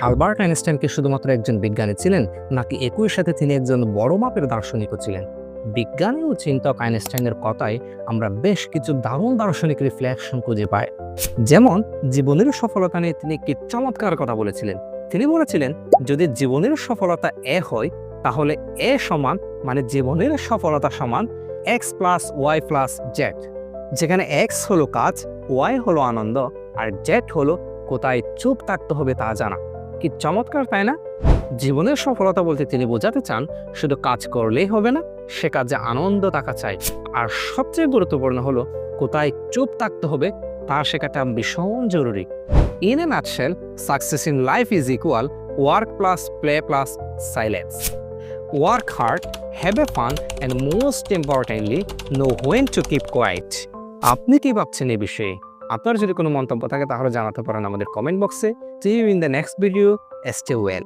Albert Einstein কি শুধুমাত্র একজন বিজ্ঞানী ছিলেন, নাকি একই সাথে তিনি একজন বড় মাপের দার্শনিকও ছিলেন? বিজ্ঞানী ও চিন্তক আইনস্টাইনের কথায় আমরা বেশ কিছু দারুণ দার্শনিক রিফ্লেকশন খুঁজে পাই। যেমন, জীবনের সফলতা নিয়ে তিনি একটি চমৎকার কথা বলেছিলেন। তিনি বলেছিলেন, যদি জীবনের সফলতা এ হয়, তাহলে এ সমান মানে জীবনের সফলতা সমান X plus Y plus Z যেখানে এক্স হলো কাজ ওয়াই হলো আনন্দ, আর জেড হলো কোথায় চুপ থাকতে হবে তা জানা। কি চমৎকার, তাই না? জীবনের সফলতা বলতে তিনি বোঝাতে চান, শুধু কাজ করলেই হবে না, সে কাজে আনন্দ থাকা চাই। আর সবচেয়ে গুরুত্বপূর্ণ হলো, কোথায় চুপ থাকতে হবে, তা শেখাটা ভীষণ জরুরি। In a nutshell success in life is equal work plus play plus silence work hard have a fun and most importantly know when to keep quiet আপনি কি ভাবছেন এ বিষয়ে? আপনার যদি কোনো মন্তব্য থাকে তাহলে জানাতে পারেন আমাদের comment box see you in the next video stay well